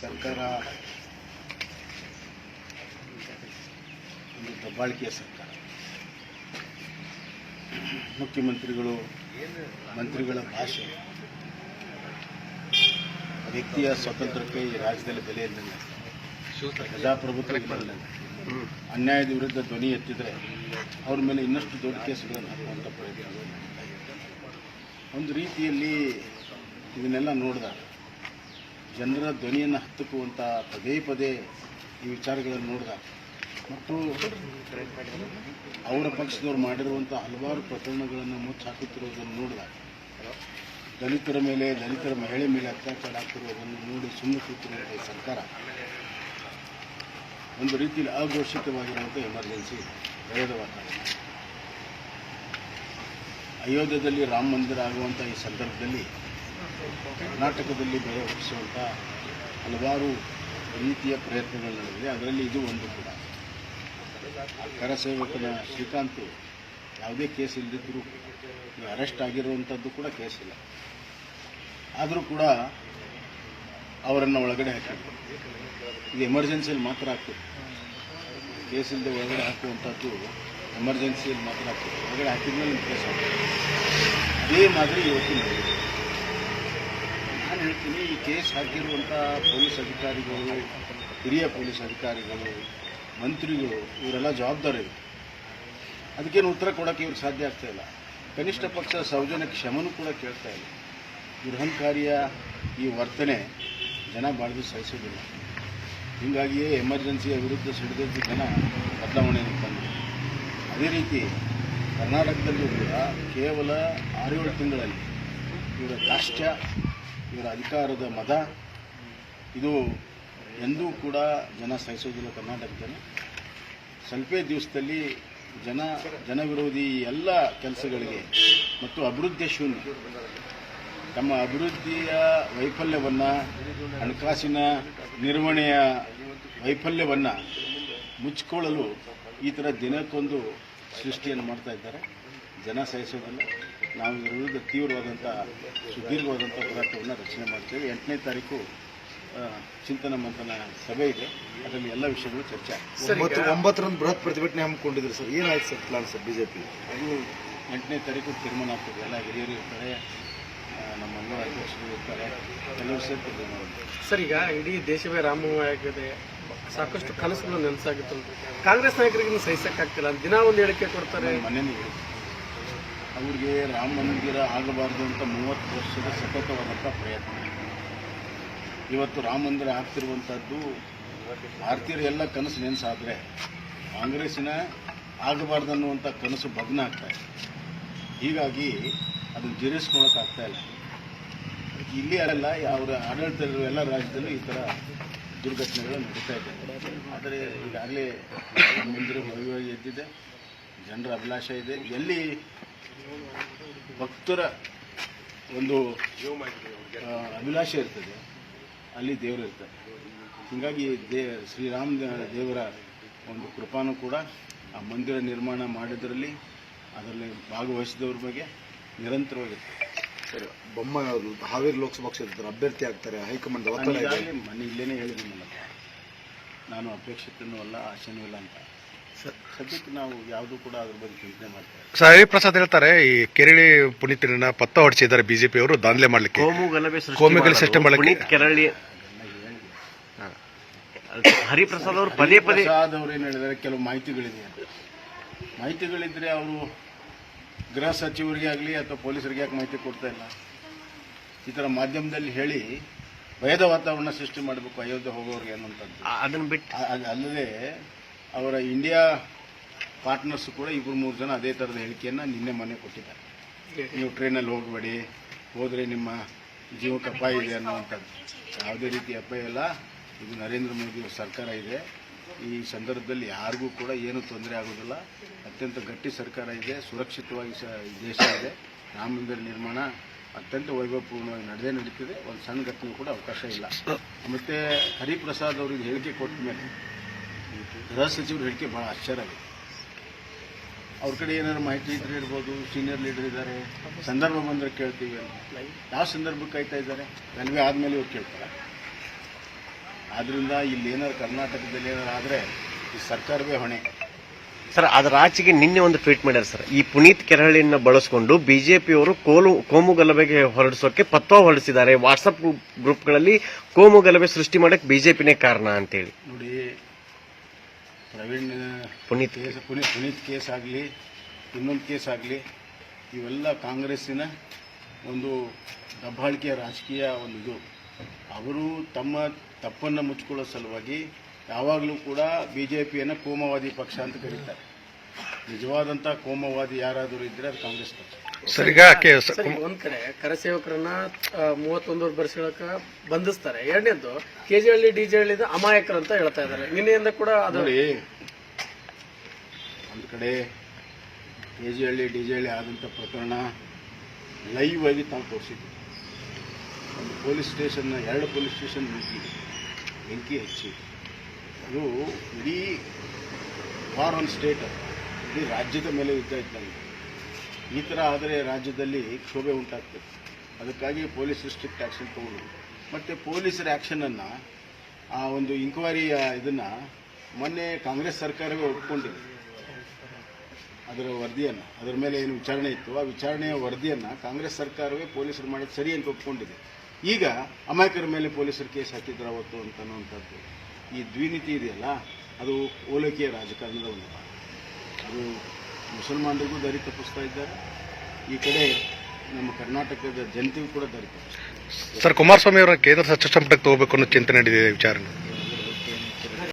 ಸರ್ಕಾರ ಒಂದು ದಬ್ಬಾಳಿಕೆಯ ಸರ್ಕಾರ ಮುಖ್ಯಮಂತ್ರಿಗಳು, ಮಂತ್ರಿಗಳ ಭಾಷೆ. ವ್ಯಕ್ತಿಯ ಸ್ವಾತಂತ್ರ್ಯಕ್ಕೆ ಈ ರಾಜ್ಯದಲ್ಲಿ ಬೆಲೆ ಇರಲಿಲ್ಲ ಪ್ರಜಾಪ್ರಭುತ್ವ ಬರಲಿಲ್ಲ ಅನ್ಯಾಯದ ವಿರುದ್ಧ ಧ್ವನಿ ಎತ್ತಿದರೆ ಅವ್ರ ಮೇಲೆ ಇನ್ನಷ್ಟು ದೊಡ್ಡ ಕೇಸುಗಳನ್ನು ಹಾಕುವಂಥ ಪ್ರಯತ್ನ. ಒಂದು ರೀತಿಯಲ್ಲಿ ಇದನ್ನೆಲ್ಲ ನೋಡಿದಾಗ ಜನರ ಧ್ವನಿಯನ್ನು ಹತ್ತುಕುವಂಥ ಪದೇ ಪದೇ ಈ ವಿಚಾರಗಳನ್ನು ನೋಡಿದಾಗ, ಮತ್ತು ಅವರ ಪಕ್ಷದವ್ರು ಮಾಡಿರುವಂಥ ಹಲವಾರು ಪ್ರಕರಣಗಳನ್ನು ಮುಚ್ಚಾಕುತ್ತಿರುವುದನ್ನು ನೋಡಿದಾಗ, ದಲಿತರ ಮೇಲೆ, ದಲಿತರ ಮಹಿಳೆ ಮೇಲೆ ಅತ್ಯಾಚಾರ ಆಗ್ತಿರುವುದನ್ನು ನೋಡಿ ಸುಮ್ಮನೆ ಕೂತಿರುವಂಥ ಸರ್ಕಾರ ಒಂದು ರೀತಿಯಲ್ಲಿ ಅಘೋಷಿತವಾಗಿರುವಂಥ ಎಮರ್ಜೆನ್ಸಿ ಭಯದ ವಾತಾವರಣ. ಅಯೋಧ್ಯದಲ್ಲಿ ರಾಮ ಮಂದಿರ ಆಗುವಂಥ ಈ ಸಂದರ್ಭದಲ್ಲಿ ಕರ್ನಾಟಕದಲ್ಲಿ ಬೆಳೆ ಹುಟ್ಟಿಸುವಂಥ ಹಲವಾರು ರೀತಿಯ ಪ್ರಯತ್ನಗಳು ನಡೆದಿದೆ. ಅದರಲ್ಲಿ ಇದು ಒಂದು ಕೂಡ. ಕರಸೇವಕನ ಶ್ರೀಕಾಂತ್ ಯಾವುದೇ ಕೇಸ್ ಇಲ್ಲದಿದ್ದರೂ ಅರೆಸ್ಟ್ ಆಗಿರುವಂಥದ್ದು ಕೂಡ ಕೇಸ್ ಇಲ್ಲ. ಆದರೂ ಕೂಡ ಅವರನ್ನು ಒಳಗಡೆ ಹಾಕಿದ್ರು. ಇದು ಎಮರ್ಜೆನ್ಸಿಯಲ್ಲಿ ಮಾತ್ರ ಹಾಕ್ತಿದ್ರು ಕೇಸ್ ಇಲ್ಲದೆ ಒಳಗಡೆ ಹಾಕುವಂಥದ್ದು ಎಮರ್ಜೆನ್ಸಿಯಲ್ಲಿ ಮಾತ್ರ ಹಾಕ್ತಿದ್ರು ಒಳಗಡೆ ಹಾಕಿದ್ಮೇಲೆ ಕೇಸ್ ಆಗ್ತದೆ. ಅದೇ ಮಾದರಿ ಇವತ್ತು ನಡೆದಿದೆ. ನಾನು ಹೇಳ್ತೀನಿ, ಈ ಕೇಸ್ ಹಾಕಿರುವಂಥ ಪೊಲೀಸ್ ಅಧಿಕಾರಿಗಳು, ಹಿರಿಯ ಪೊಲೀಸ್ ಅಧಿಕಾರಿಗಳು, ಮಂತ್ರಿಗಳು, ಇವರೆಲ್ಲ ಜವಾಬ್ದಾರಿಗಳು ಅದಕ್ಕೇನು ಉತ್ತರ ಕೊಡೋಕ್ಕೆ ಇವ್ರಿಗೆ ಸಾಧ್ಯ ಆಗ್ತಾ ಇಲ್ಲ. ಕನಿಷ್ಠ ಪಕ್ಷ ಸೌಜನ್ಯ ಕ್ಷಮನೂ ಕೂಡ ಕೇಳ್ತಾ ಇಲ್ಲ. ದುರಹಂಕಾರಿಯ ಈ ವರ್ತನೆ ಜನ ಬಾಳ್ದು ಸಹಿಸೋದಿಲ್ಲ ಹೀಗಾಗಿಯೇ ಎಮರ್ಜೆನ್ಸಿಯ ವಿರುದ್ಧ ಸಿಡಿದಿದ್ದು ಜನ ಬದಲಾವಣೆಯನ್ನು ತಂದರು ಅದೇ ರೀತಿ ಕರ್ನಾಟಕದಲ್ಲಿ ಕೂಡ ಕೇವಲ ಆರೇಳು ತಿಂಗಳಲ್ಲಿ ಇವರ ದಾಷ್ಟ್ಯ ಇವರ ಅಧಿಕಾರದ ಮದ. ಇದು ಎಂದೂ ಕೂಡ ಜನ ಸಹಿಸೋದಿಲ್ಲ ಕರ್ನಾಟಕದಲ್ಲಿ. ಸ್ವಲ್ಪೇ ದಿವಸದಲ್ಲಿ ಜನ, ಜನವಿರೋಧಿ ಎಲ್ಲ ಕೆಲಸಗಳಿಗೆ ಮತ್ತು ಅಭಿವೃದ್ಧಿಯ ಶೂನ್ಯ. ತಮ್ಮ ಅಭಿವೃದ್ಧಿಯ ವೈಫಲ್ಯವನ್ನು, ಹಣಕಾಸಿನ ನಿರ್ವಹಣೆಯ ವೈಫಲ್ಯವನ್ನು ಮುಚ್ಚಿಕೊಳ್ಳಲು ಈ ಥರ ದಿನಕ್ಕೊಂದು ಸೃಷ್ಟಿಯನ್ನು ಮಾಡ್ತಾ ಇದ್ದಾರೆ. ಜನ ಸಹಿಸೋದಿಲ್ಲ ನಾವು ಇದರ ವಿರುದ್ಧ ತೀವ್ರವಾದಂಥ ಸುದೀರ್ಘವಾದಂಥ ಹೋರಾಟವನ್ನು ರಚನೆ ಮಾಡ್ತೇವೆ. ಎಂಟನೇ ತಾರೀಕು ಚಿಂತನ ಮಂಥನ ಸಭೆ ಇದೆ. ಅದರಲ್ಲಿ ಎಲ್ಲ ವಿಷಯಗಳು ಚರ್ಚೆ ಆಗ್ತದೆ. ಒಂಬತ್ತು ಒಂಬತ್ತರಂದು ಬೃಹತ್ ಪ್ರತಿಭಟನೆ ಹಮ್ಮಿಕೊಂಡಿದ್ರು ಸರ್? ಏನಾಯ್ತು ಸರ್ ಪ್ಲಾನ್ ಸರ್ ಬಿಜೆಪಿ? ಅದು ಎಂಟನೇ ತಾರೀಕು ತೀರ್ಮಾನ ಆಗ್ತದೆ. ಎಲ್ಲ ಹಿರಿಯರು ಇರ್ತಾರೆ ನಮ್ಮ ಮಂಡಲ ಅಧ್ಯಕ್ಷರು ಇರ್ತಾರೆ ಸರ್ ಈಗ ಇಡೀ ದೇಶವೇ ರಾಮವಾಗಿದೆ ಸಾಕಷ್ಟು ಕನಸುಗಳು ನೆನಸಾಗಿತ್ತು ಕಾಂಗ್ರೆಸ್ ನಾಯಕರಿಗೆ ಸಹಿಸಕ್ಕಾಗ್ತಿಲ್ಲ. ದಿನ ಒಂದು ಹೇಳಿಕೆ ಕೊಡ್ತಾರೆ. ಮನೇಲಿ ಹೇಳಿದ್ರು. ಅವ್ರಿಗೆ ರಾಮ ಮಂದಿರ ಆಗಬಾರ್ದು ಅಂತ ಮೂವತ್ತು ವರ್ಷದ ಸತತವಾದಂಥ ಪ್ರಯತ್ನ. ಇವತ್ತು ರಾಮ ಮಂದಿರ ಆಗ್ತಿರುವಂಥದ್ದು ಭಾರತೀಯರು ಎಲ್ಲ ಕನಸು ನೆನೆಸಾದರೆ ಕಾಂಗ್ರೆಸ್ಸಿನ ಆಗಬಾರ್ದು ಅನ್ನುವಂಥ ಕನಸು ಭಗ್ನ ಆಗ್ತಾ ಇದೆ. ಹೀಗಾಗಿ ಅದನ್ನು ಜೀರ್ಣಿಸ್ಕೊಳಕ್ಕಾಗ್ತಾ ಇಲ್ಲ. ಇಲ್ಲಿ ಅಲ್ಲ ಅವರ ಆಡಳಿತ ಎಲ್ಲ ರಾಜ್ಯದಲ್ಲೂ ಈ ಥರ ದುರ್ಘಟನೆಗಳು ನಡೀತಾ ಇದೆ. ಆದರೆ ಈಗಾಗಲೇ ಮಂದಿರ ಭವ್ಯವಾಗಿ ಎದ್ದಿದೆ, ಜನರ ಅಭಿಲಾಷೆ ಇದೆ. ಎಲ್ಲಿ ಭಕ್ತರ ಒಂದು ಅಭಿಲಾಷೆ ಇರ್ತದೆ. ಅಲ್ಲಿ ದೇವರು ಇರ್ತಾರೆ. ಹೀಗಾಗಿ ದೇ ಶ್ರೀರಾಮ ದೇವರ ಒಂದು ಕೃಪಾನು ಕೂಡ ಆ ಮಂದಿರ ನಿರ್ಮಾಣ ಮಾಡಿದ್ರಲ್ಲಿ ಅದರಲ್ಲಿ ಭಾಗವಹಿಸಿದವ್ರ ಬಗ್ಗೆ ನಿರಂತರವಾಗಿರ್ತದೆ ಸರಿ ಬೊಮ್ಮ ಹಾವೇರಿ ಲೋಕಸಭಾ ಕ್ಷೇತ್ರದ ಅಭ್ಯರ್ಥಿ ಆಗ್ತಾರೆ ಹೈಕಮಾಂಡ್ ಮನೆ ಇಲ್ಲೇನೆ ಹೇಳಿದ್ದೀನಲ್ಲ ನಾನು ಅಪೇಕ್ಷಿತನೂ ಅಲ್ಲ ಆಶೆನೂ ಇಲ್ಲ ಅಂತ. ಸದ್ಯಕ್ಕೆ ನಾವು ಯಾವುದೂ ಕೂಡ ಅದ್ರ ಬಗ್ಗೆ ಚಿಂತನೆ ಮಾಡ್ತಾರೆ ಸರ್ ಹರಿಪ್ರಸಾದ್ ಹೇಳ್ತಾರೆ ಈ ಕೆರಳಿ ಪುನೀತರನ್ನ ಪತ್ತ ಹೊಡಿಸಿದ್ದಾರೆ ಬಿಜೆಪಿ ಅವರು ದಾಂಧಲೆ ಮಾಡ್ಲಿಕ್ಕೆ. ಕೋಮು ಗಲಭೆ ಸೃಷ್ಟಿ ಕೋಮು ಗಲಭೆ ಮಾಡೋದು. ಸೃಷ್ಟಿ ಮಾಡಕ್ಕೆ- ಪುನೀತ್ ಕೆರಳಿ ಹರಿಪ್ರಸಾದ್ ಅವರು ಪದೇ ಪದೇ ಪ್ರಸಾದ್ ಅವರು ಏನು ಹೇಳಿದ್ದಾರೆ ಕೆಲವು ಮಾಹಿತಿಗಳಿದೆ. ಅಂತ. ಮಾಹಿತಿಗಳಿದ್ರೆ ಅವರು ಗೃಹ ಸಚಿವರಿಗೆ ಆಗಲಿ ಅಥವಾ ಪೊಲೀಸರಿಗೆ ಯಾಕೆ ಮಾಹಿತಿ ಕೊಡ್ತಾ ಇಲ್ಲ? ಈ ಥರ ಮಾಧ್ಯಮದಲ್ಲಿ ಹೇಳಿ ಭಯದ ವಾತಾವರಣ ಸೃಷ್ಟಿ ಮಾಡಬೇಕು ಅಯೋಧ್ಯೆ ಹೋಗೋರಿಗೆ ಅನ್ನೋಂಥದ್ದು ಆ- ಅದನ್ನ ಬಿಟ್ಟು ಅ- ಅಲ್ಲದೆ ಅವರ ಇಂಡಿಯಾ ಪಾರ್ಟ್ನರ್ಸ್ ಕೂಡ ಇಬ್ಬರು ಮೂರು ಜನ ಅದೇ ಥರದ ಹೇಳಿಕೆಯನ್ನು ನಿನ್ನೆ ಮೊನ್ನೆ ಕೊಟ್ಟಿದ್ದಾರೆ. ನೀವು ಟ್ರೈನಲ್ಲಿ ಹೋಗಬೇಡಿ ಹೋದರೆ ನಿಮ್ಮ ಜೀವಕ್ಕೆ ಅಪಾಯ ಇದೆ ಅನ್ನುವಂಥದ್ದು. ಯಾವುದೇ ರೀತಿ ಅಪಾಯ ಇಲ್ಲ. ಇದು ನರೇಂದ್ರ ಮೋದಿ ಸರ್ಕಾರ ಇದೆ. ಈ ಸಂದರ್ಭದಲ್ಲಿ ಯಾರಿಗೂ ಕೂಡ ಏನು ತೊಂದರೆ ಆಗೋದಿಲ್ಲ. ಅತ್ಯಂತ ಗಟ್ಟಿ ಸರ್ಕಾರ ಇದೆ. ಸುರಕ್ಷಿತವಾಗಿ ಸ ದೇಶ ಇದೆ. ರಾಮ ಮಂದಿರ ನಿರ್ಮಾಣ ಅತ್ಯಂತ ವೈಭವಪೂರ್ಣವಾಗಿ ನಡೆದೇ ನಡೀತಿದೆ. ಒಂದು ಸಣ್ಣ ಘಟನೆ ಕೂಡ ಅವಕಾಶ ಇಲ್ಲ. ಮತ್ತು ಹರಿಪ್ರಸಾದ್ ಅವರಿಗೆ ಹೇಳಿಕೆ ಕೊಟ್ಟ ಮೇಲೆ ಗೃಹ ಸಚಿವರು ಹೇಳಿಕೆ ಭಾಳ ಆಶ್ಚರ್ಯ ಆಗಿದೆ. ಅವ್ರ ಕಡೆ ಏನಾದ್ರು ಮಾಹಿತಿ ಇದ್ರೆ ಇರ್ಬೋದು ಸೀನಿಯರ್ ಲೀಡರ್ ಇದ್ದಾರೆ. ಸಂದರ್ಭ ಬಂದರೆ ಕೇಳ್ತೀವಿ ಅಂತ. ಯಾವ ಸಂದರ್ಭಕ್ಕೆ ಕಾಯ್ತಾ ಇದ್ದಾರೆ? ರೈಲ್ವೆ ಆದಮೇಲೆ ಇವ್ರು ಕೇಳ್ತಾರೆ. ಆದ್ದರಿಂದ ಇಲ್ಲಿ ಏನಾದ್ರು ಕರ್ನಾಟಕದಲ್ಲಿ ಏನಾದ್ರು ಆದರೆ ಈ ಸರ್ಕಾರವೇ ಹೊಣೆ. ಸರ್ ಅದರ ಆಚೆಗೆ ನಿನ್ನೆ ಒಂದು ಟ್ವೀಟ್ ಮಾಡ್ಯಾರ ಸರ್. ಈ ಪುನೀತ್ ಕೆರಳಿನ ಬಳಸಿಕೊಂಡು ಬಿಜೆಪಿಯವರು ಕೋಲು ಕೋಮು ಗಲಭೆಗೆ ಹೊರಡಿಸೋಕೆ ಪತ್ವ ಹೊರಡಿಸಿದ್ದಾರೆ. ವಾಟ್ಸಪ್ ಗ್ರೂಪ್ಗಳಲ್ಲಿ ಕೋಮು ಗಲಭೆ ಸೃಷ್ಟಿ ಮಾಡಕ್ಕೆ ಬಿಜೆಪಿನೇ ಕಾರಣ ಅಂತೇಳಿ. ನೋಡಿ ಪ್ರವೀಣ್ ಪುನೀತ್. ಕೇಸ್ ಪುನೀತ್ ಪುನೀತ್ ಕೇಸ್ ಆಗಲಿ ಇನ್ನೊಂದು ಕೇಸ್ ಆಗಲಿ ಇವೆಲ್ಲ ಕಾಂಗ್ರೆಸ್ಸಿನ ಒಂದು ದಬ್ಬಾಳಿಕೆಯ ರಾಜಕೀಯ ಒಂದು ಇದು. ಅವರು ತಮ್ಮ ತಪ್ಪನ್ನು ಮುಚ್ಕೊಳ್ಳೋ ಸಲುವಾಗಿ ಯಾವಾಗಲೂ ಕೂಡ ಬಿ ಜೆ ಪಿಯನ್ನು ಕೋಮವಾದಿ ಪಕ್ಷ ಅಂತ ಕರೀತಾರೆ. ನಿಜವಾದಂಥ ಕೋಮವಾದಿ ಯಾರಾದರೂ ಇದ್ದರೆ ಅದು ಕಾಂಗ್ರೆಸ್ ಪಕ್ಷ. ಸರ್ ಈಗ ಕೆ- ಸ- ಸರ್ ಈಗ ಒಂದ್ ಕಡೆ ಕರಸೇವಕರನ್ನ ಮೂವತ್ತೊಂದು ವರ್ಷಗಳಕ ಬಂಧಿಸ್ತಾರೆ. ಎರಡನೇದು ಕೆಜಿಹಳ್ಳಿ ಡಿಜೆಹಳ್ಳಿದ ಅಮಾಯಕರು ಅಂತ ಹೇಳ್ತಾ ಇದ್ದಾರೆ. ನಿನ್ನೆಯಿಂದ ಕೂಡ ಅದು ನೋಡಿ ಒಂದು ಕಡೆ K G Halli D G Halli ಆದಂಥ ಪ್ರಕರಣ ಲೈವ್ ಆಗಿ ತಾವು ತೋರಿಸಿದ್ವಿ. ಒಂದು ಪೊಲೀಸ್ ಸ್ಟೇಷನ್ನ ಎರಡು ಪೊಲೀಸ್ ಸ್ಟೇಷನ್ ಬೆಂಕಿ ಬೆಂಕಿ ಹಚ್ಚಿ. ಅದು ಇಡೀ ವಾರ್ ಆನ್ ಸ್ಟೇಟ್ ಅದು. ಇಡೀ ರಾಜ್ಯದ ಮೇಲೆ ಯುದ್ಧ ಇದ್ದಂಗೆ ಈ ಥರ ಆದರೆ ರಾಜ್ಯದಲ್ಲಿ ಕ್ಷೋಭೆ ಉಂಟಾಗ್ತದೆ. ಅದಕ್ಕಾಗಿ ಪೊಲೀಸ್ ಸ್ಟ್ರಿಕ್ಟ್ ಆ್ಯಕ್ಷನ್ ತಗೊಂಡು. ಮತ್ತು ಪೊಲೀಸರ ಆ್ಯಕ್ಷನನ್ನು ಆ ಒಂದು ಇನ್ಕ್ವೈರಿಯ ಇದನ್ನು ಮೊನ್ನೆ ಕಾಂಗ್ರೆಸ್ ಸರ್ಕಾರವೇ ಒಪ್ಕೊಂಡಿದೆ. ಅದರ ವರದಿಯನ್ನು, ಅದರ ಮೇಲೆ ಏನು ವಿಚಾರಣೆ ಇತ್ತು, ಆ ವಿಚಾರಣೆಯ ವರದಿಯನ್ನು ಕಾಂಗ್ರೆಸ್ ಸರ್ಕಾರವೇ ಪೊಲೀಸರು ಮಾಡಿದ ಸರಿ ಅಂತ ಒಪ್ಕೊಂಡಿದೆ. ಈಗ ಅಮಾಯಕರ ಮೇಲೆ ಪೊಲೀಸರು ಕೇಸ್ ಹಾಕಿದ್ರು ಅವತ್ತು ಅಂತ ಅನ್ನುವಂಥದ್ದು. ಈ ದ್ವಿನೀತಿ ಇದೆಯಲ್ಲ, ಅದು ಓಲೈಕೆಯ ರಾಜಕಾರಣದ ಒಂದು ಭಾಗ. ಅದು ಮುಸಲ್ಮಾನರಿಗೂ ದಾರಿ ತಪ್ಪಿಸ್ತಾ ಇದ್ದಾರೆ. ಈ ಕಡೆ ನಮ್ಮ ಕರ್ನಾಟಕದ ಜನತೆಗೂ ಕೂಡ ದಾರಿ ತಪ್ಪಿಸ್ತಾರೆ ಸರ್, ಕುಮಾರಸ್ವಾಮಿ ಅವರ ಕೇಂದ್ರ ಸಚಿವ ಸಂಪುಟಕ್ಕೆ ತಗೋಬೇಕು ಅನ್ನೋ ಚಿಂತನೆ ನಡೆದಿದೆ ವಿಚಾರ